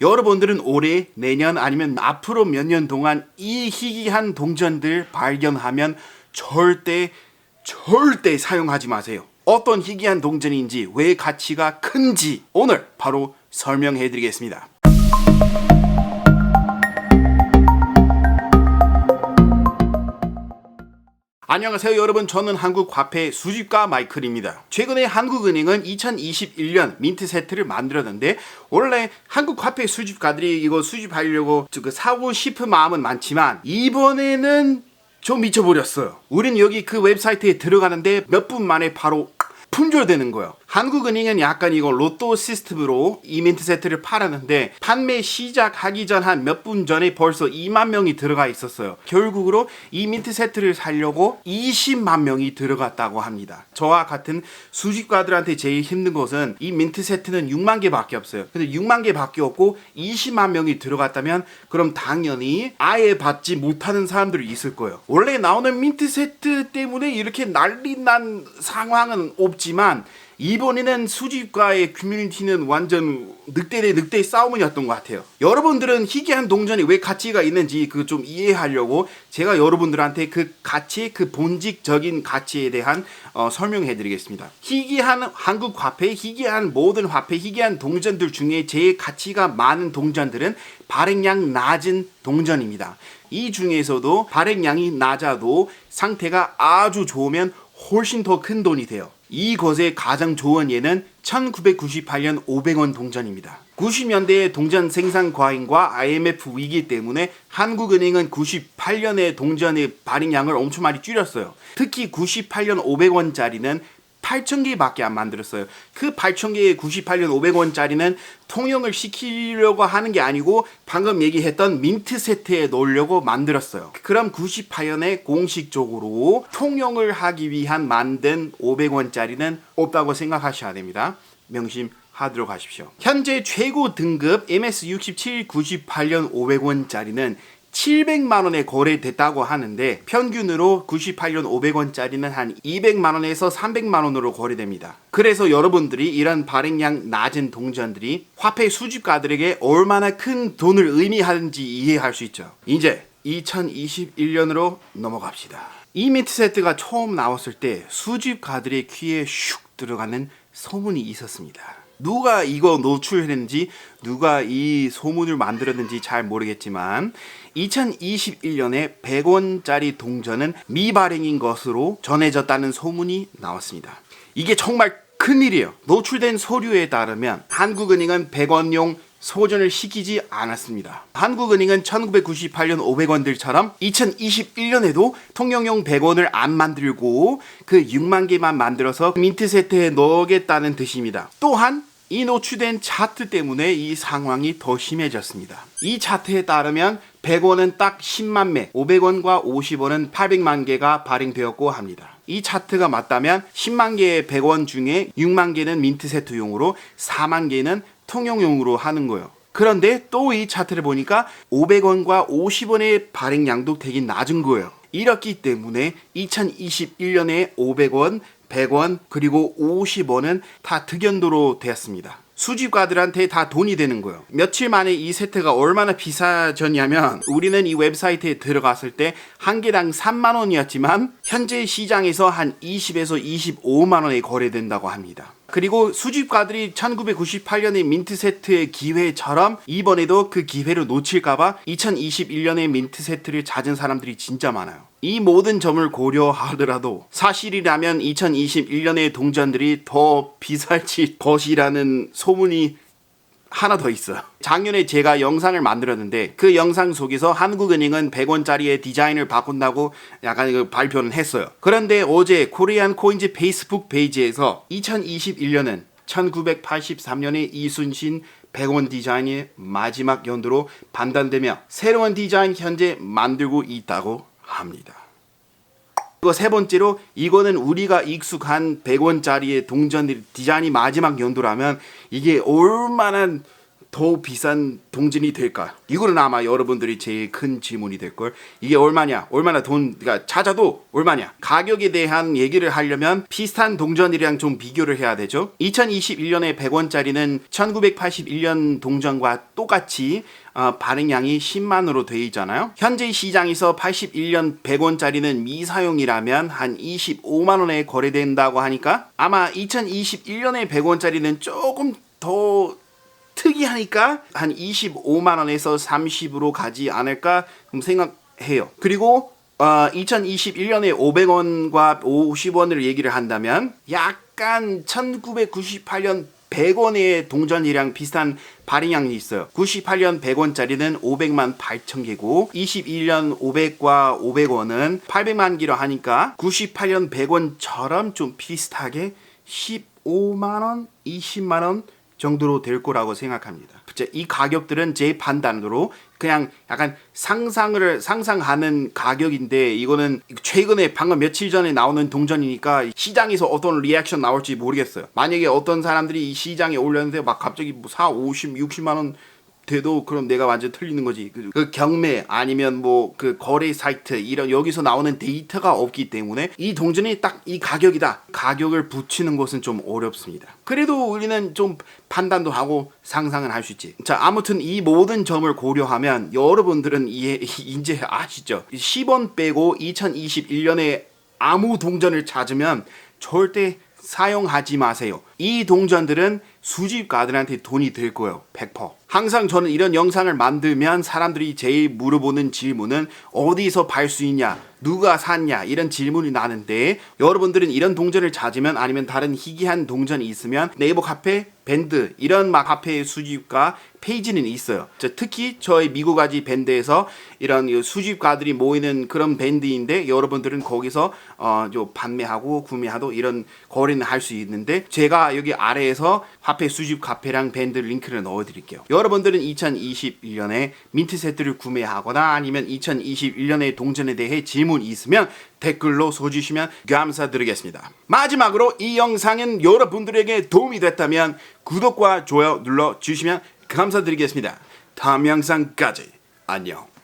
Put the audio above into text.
여러분들은 올해, 내년 아니면 앞으로 몇 년 동안 이 희귀한 동전들 발견하면 절대 절대 사용하지 마세요. 어떤 희귀한 동전인지 왜 가치가 큰지 오늘 바로 설명해 드리겠습니다. 안녕하세요 여러분. 저는 한국 화폐 수집가 마이클입니다. 최근에 한국은행은 2021년 민트 세트를 만들었는데 원래 한국 화폐 수집가들이 이거 수집하려고 그 사고 싶은 마음은 많지만 이번에는 좀 미쳐버렸어요. 우린 여기 그 웹사이트에 들어가는데 몇 분 만에 바로 품절되는 거예요. 한국은행은 약간 이거 로또 시스템으로 이 민트 세트를 팔았는데 판매 시작하기 전 한 몇 분 전에 벌써 2만 명이 들어가 있었어요. 결국으로 이 민트 세트를 살려고 20만 명이 들어갔다고 합니다. 저와 같은 수집가들한테 제일 힘든 것은 이 민트 세트는 6만 개밖에 없어요. 근데 6만 개밖에 없고 20만 명이 들어갔다면 그럼 당연히 아예 받지 못하는 사람들이 있을 거예요. 원래 나오는 민트 세트 때문에 이렇게 난리 난 상황은 없지 만 이번에는 수집가의 커뮤니티는 완전 늑대 대 늑대의 싸움이었던 것 같아요. 여러분들은 희귀한 동전이 왜 가치가 있는지 그 좀 이해하려고 제가 여러분들한테 그 가치, 그 본질적인 가치에 대한 어, 설명해 드리겠습니다. 희귀한 한국 화폐, 희귀한 모든 화폐, 희귀한 동전들 중에 제일 가치가 많은 동전들은 발행량 낮은 동전입니다. 이 중에서도 발행량이 낮아도 상태가 아주 좋으면 훨씬 더 큰 돈이 돼요. 이것의 가장 좋은 예는 1998년 500원 동전입니다. 90년대의 동전 생산 과잉과 IMF 위기 때문에 한국은행은 98년에 동전의 발행량을 엄청 많이 줄였어요. 특히 98년 500원짜리는 8,000개밖에 안 만들었어요. 그 8,000개의 98년 500원짜리는 통용을 시키려고 하는 게 아니고 방금 얘기했던 민트 세트에 넣으려고 만들었어요. 그럼 98년에 공식적으로 통용을 하기 위한 만든 500원짜리는 없다고 생각하셔야 됩니다. 명심 하도록 하십시오. 현재 최고 등급 MS67 98년 500원짜리는 700만 원에 거래됐다고 하는데 평균으로 98년 500원짜리는 한 200만 원에서 300만 원으로 거래됩니다. 그래서 여러분들이 이런 발행량 낮은 동전들이 화폐 수집가들에게 얼마나 큰 돈을 의미하는지 이해할 수 있죠. 이제 2021년으로 넘어갑시다. 이 민트 세트가 처음 나왔을 때 수집가들의 귀에 슉 들어가는 소문이 있었습니다. 누가 이거 노출했는지 누가 이 소문을 만들었는지 잘 모르겠지만 2021년에 100원짜리 동전은 미발행인 것으로 전해졌다는 소문이 나왔습니다. 이게 정말 큰일이에요. 노출된 서류에 따르면 한국은행은 100원용 소전을 시키지 않았습니다. 한국은행은 1998년 500원들처럼 2021년에도 통영용 100원을 안 만들고 그 6만 개만 만들어서 민트 세트에 넣겠다는 뜻입니다. 또한 이 노출된 차트 때문에 이 상황이 더 심해졌습니다. 이 차트에 따르면 100원은 딱 10만 매, 500원과 50원은 800만 개가 발행되었고 합니다. 이 차트가 맞다면 10만 개의 100원 중에 6만 개는 민트 세트용으로 4만 개는 통용용으로 하는 거예요. 그런데 또 이 차트를 보니까 500원과 50원의 발행량도 되게 낮은 거예요. 이렇기 때문에 2021년에 500원, 100원, 그리고 50원은 다 득연도로 되었습니다. 수집가들한테 다 돈이 되는 거예요. 며칠 만에 이 세트가 얼마나 비싸졌냐면 우리는 이 웹사이트에 들어갔을 때 한 개당 3만 원이었지만 현재 시장에서 한 20에서 25만 원에 거래된다고 합니다. 그리고 수집가들이 1998년의 민트 세트의 기회처럼 이번에도 그 기회를 놓칠까봐 2021년의 민트 세트를 찾은 사람들이 진짜 많아요. 이 모든 점을 고려하더라도 사실이라면 2021년의 동전들이 더 비쌀지 것이라는 소문이 하나 더 있어요. 작년에 제가 영상을 만들었는데 그 영상 속에서 한국은행은 100원짜리의 디자인을 바꾼다고 약간 그 발표는 했어요. 그런데 어제 코리안 코인즈 페이스북 페이지에서 2021년은 1983년에 이순신 100원 디자인의 마지막 연도로 판단되며 새로운 디자인 현재 만들고 있다고 합니다. 그리고 세 번째로 이거는 우리가 익숙한 100원짜리의 동전 디자인이 마지막 연도라면 이게 얼마나 더 비싼 동전이 될까? 이거는 아마 여러분들이 제일 큰 질문이 될 걸. 이게 얼마냐? 얼마나 돈 그러니까 찾아도 얼마냐? 가격에 대한 얘기를 하려면 비슷한 동전이랑 좀 비교를 해야 되죠. 2021년에 100원짜리는 1981년 동전과 똑같이 어, 발행량이 10만으로 돼 있잖아요. 현재 시장에서 81년 100원짜리는 미사용이라면 한 25만 원에 거래된다고 하니까 아마 2021년에 100원짜리는 조금 더 특이하니까 한 25만 원에서 30으로 가지 않을까 좀 생각해요. 그리고 어, 2021년에 500원과 50원을 얘기를 한다면 약간 1998년 100원의 동전이랑 비슷한 발행량이 있어요. 98년 100원짜리는 500만 8천 개고 21년 500과 500원은 800만 개로 하니까 98년 100원처럼 좀 비슷하게 15만 원, 20만 원 정도로 될 거라고 생각합니다. 이 가격들은 제 판단으로 그냥 약간 상상을 상상하는 가격인데 이거는 최근에 방금 며칠 전에 나오는 동전이니까 시장에서 어떤 리액션 나올지 모르겠어요. 만약에 어떤 사람들이 이 시장에 올렸는데 막 갑자기 뭐 4, 50, 60만 원 돼도 그럼 내가 완전 틀리는 거지. 그, 그 경매 아니면 뭐 그 거래 사이트 이런 여기서 나오는 데이터가 없기 때문에 이 동전이 딱 이 가격이다. 가격을 붙이는 것은 좀 어렵습니다. 그래도 우리는 좀 판단도 하고 상상은 할 수 있지. 자, 아무튼 이 모든 점을 고려하면 여러분들은 이해 이제 아시죠? 10원 빼고 2021년에 아무 동전을 찾으면 절대 사용하지 마세요. 이 동전들은 수집가들한테 돈이 들 거예요. 100%. 항상 저는 이런 영상을 만들면 사람들이 제일 물어보는 질문은 어디서 팔수 있냐? 누가 샀냐? 이런 질문이 나는데 여러분들은 이런 동전을 찾으면 아니면 다른 희귀한 동전이 있으면 네이버 카페, 밴드 이런 막 카페 수집가 페이지는 있어요. 저 특히 저희 미국 아지 밴드에서 이런 이 수집가들이 모이는 그런 밴드인데 여러분들은 거기서 어좀 판매하고 구매하고 이런 거래는 할 수 있는데 제가 여기 아래에서 화폐 수집 카페랑 밴드 링크를 넣어드릴게요. 여러분들은 2021년에 민트 세트를 구매하거나 아니면 2021년의 동전에 대해 질문 있으면 댓글로 써주시면 감사드리겠습니다. 마지막으로 이 영상은 여러분들에게 도움이 됐다면 구독과 좋아요 눌러주시면 감사드리겠습니다. 다음 영상까지 안녕.